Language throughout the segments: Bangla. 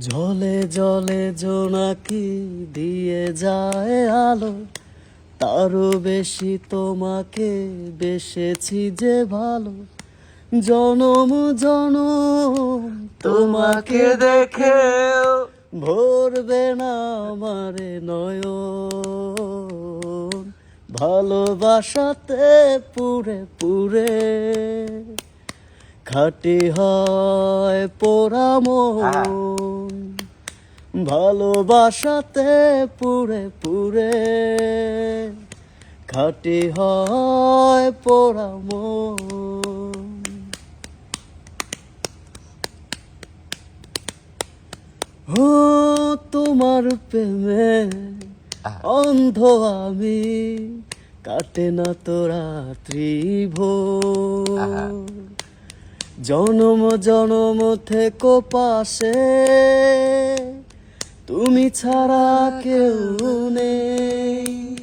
জলে জলে জোনাকি দিয়ে যায় আলো? তারও বেশি তোমাকে বেসেছি যে ভালো। জনম জনম, তোমাকে দেখে ভরবে না আমারে নয়ন। ভালোবাসাতে পুরে পুরে খাটি হয় পোড়া মন। ভালোবাসাতে পুরে পুরে খাটি হয় পোড়া মন। ও তোমার প্রেমে অন্ধ আমি কাটে না তো রাত্রি ভোর। জনম জনম থেকো পাশে। তুমি ছাড়া কেউ নেই।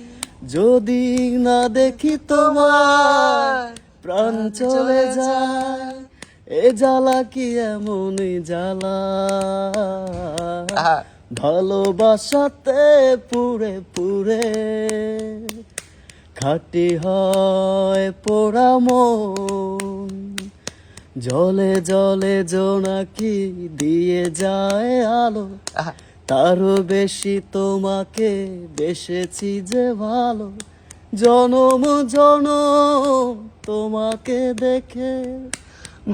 যদি না দেখি তোমার প্রাণ চলে যায় এ জ্বালা কি এমন জ্বালা? ভালোবাসাতে পুরে পুরে খাটি হয় পোড়া মন। জলে জলে জোনাকি দিয়ে যায় আলো। তারও বেশি তোমাকে বেসেছি যে ভালো। জনম জন তোমাকে দেখে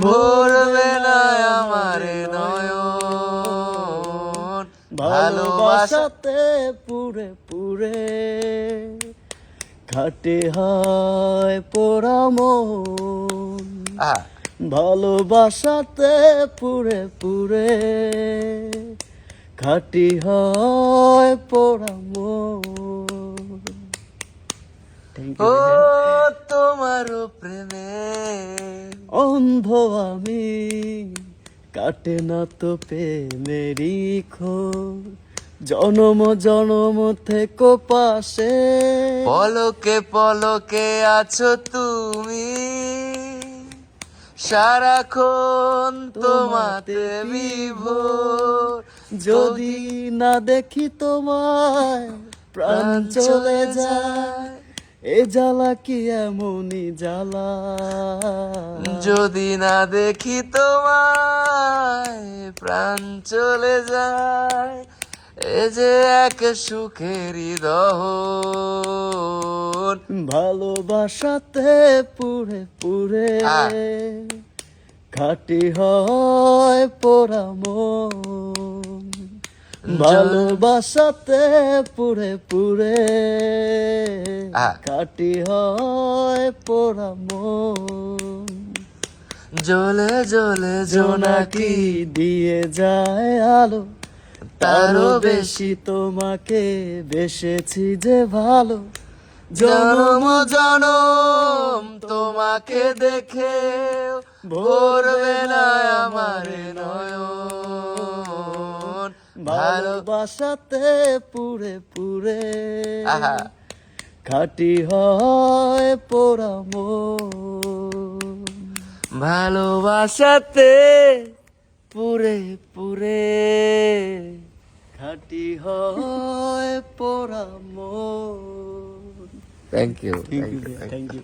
ভরবে না আমার নয়ন ভালোবাসাতে পুরে পুরে খাটে হয় পোড়া মন। আহা, ভালোবাসাতে পুরে পুরে খাটি হয় পোড়া মন ও তোমার প্রেমে। অন্ধ আমি কাটে না তো প্রেমেরই খোঁজ জনম জনম থেকো পাশে। পলকে পলকে আছো তুমি। সারাক্ষণ তোমাতে বিভোর। যদি না দেখি তোমায় প্রাণ চলে যায়। এ জ্বালা কি এমনই জ্বালা? যদি না দেখি তোমায় প্রাণ চলে যায়। এ যে এক সুখেরই দহন। ভালোবাসাতে পুরে পুরে খাটি হয় পোড়া মন। ভালোবাসাতে পুরে পুরে খাটি হয় পোড়া জ্বলে জ্বলে জোনাকি জোনাকি দিয়ে যায় আলো। তারও বেশি তোমাকে বেসেছি যে ভালো। জনম জনম তোমাকে দেখে ভরবে না আমার নয়ন। ভালোবাসাতে পুরে পুরে খাটি হয় পোড়া মন। ভালোবাসাতে পুরে পুরে খাটি হয় পোড়া মন thank you thank you thank you